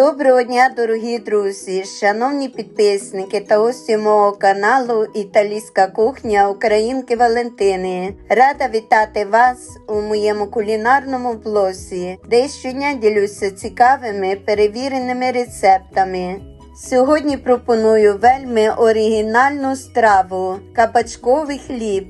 Доброго дня, дорогі друзі, шановні підписники та гості мого каналу Італійська кухня Українки Валентини. Рада вітати вас у моєму кулінарному блозі, де щодня ділюся цікавими перевіреними рецептами. Сьогодні пропоную вельми оригінальну страву кабачковий хліб.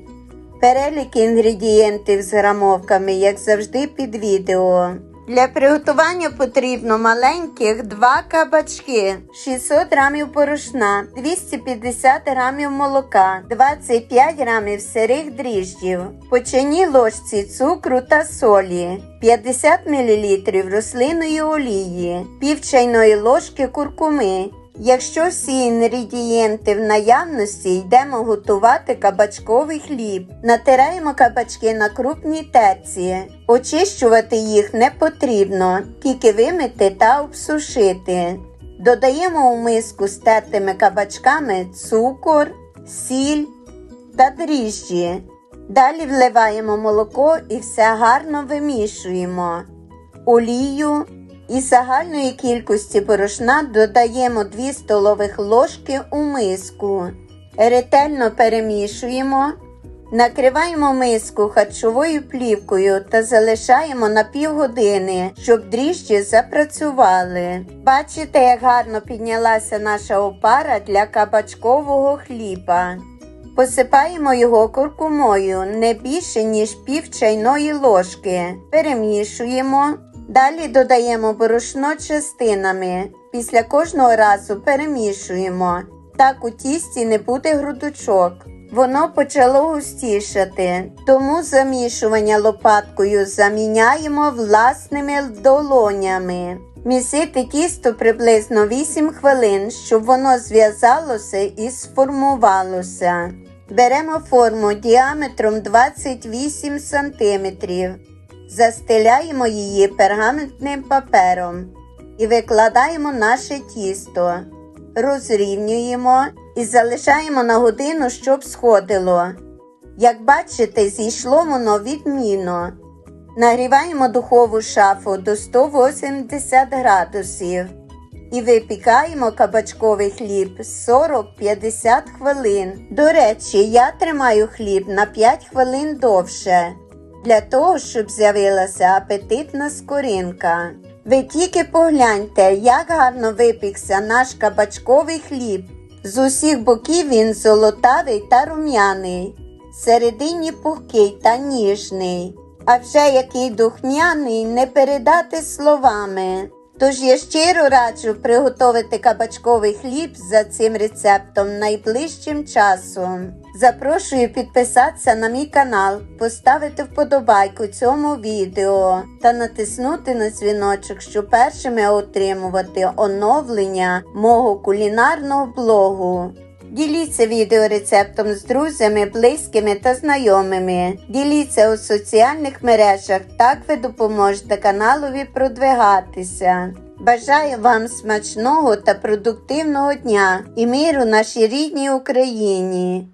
Перелік інгредієнтів з грамовками, як завжди, під відео. Для приготування потрібно маленьких 2 кабачки, 600 грамів порошна, 250 грамів молока, 25 грамів сирих дріжджів, по чайній ложці цукру та солі, 50 мл рослинної олії, пів чайної ложки куркуми. Якщо всі інгредієнти в наявності, йдемо готувати кабачковий хліб. Натираємо кабачки на крупній терці. Очищувати їх не потрібно, тільки вимити та обсушити. Додаємо у миску з тертими кабачками цукор, сіль та дріжджі. Далі вливаємо молоко і все гарно вимішуємо. Олію із загальної кількості порошна додаємо 2 столових ложки у миску. Ретельно перемішуємо. Накриваємо миску харчовою плівкою та залишаємо на півгодини, щоб дріжджі запрацювали. Бачите, як гарно піднялася наша опара для кабачкового хліба. Посипаємо його куркумою не більше, ніж пів чайної ложки. Перемішуємо. Далі додаємо борошно частинами. Після кожного разу перемішуємо. Так у тісті не буде грудочок. Воно почало густішати, тому замішування лопаткою заміняємо власними долонями. Місити тісто приблизно 8 хвилин, щоб воно зв'язалося і сформувалося. Беремо форму діаметром 28 см. Застеляємо її пергаментним папером і викладаємо наше тісто, розрівнюємо і залишаємо на годину, щоб сходило. Як бачите, зійшло воно відмінно. Нагріваємо духову шафу до 180 градусів і випікаємо кабачковий хліб 40-50 хвилин. До речі, я тримаю хліб на 5 хвилин довше для того, щоб з'явилася апетитна скоринка. Ви тільки погляньте, як гарно випікся наш кабачковий хліб. З усіх боків він золотавий та рум'яний, середині пухкий та ніжний, а вже який духмяний не передати словами. Тож я щиро раджу приготувати кабачковий хліб за цим рецептом найближчим часом. Запрошую підписатися на мій канал, поставити вподобайку цьому відео та натиснути на дзвіночок, щоб першими отримувати оновлення мого кулінарного блогу. Діліться відеорецептом з друзями, близькими та знайомими. Діліться у соціальних мережах, так ви допоможете каналові продвигатися. Бажаю вам смачного та продуктивного дня і миру нашій рідній Україні.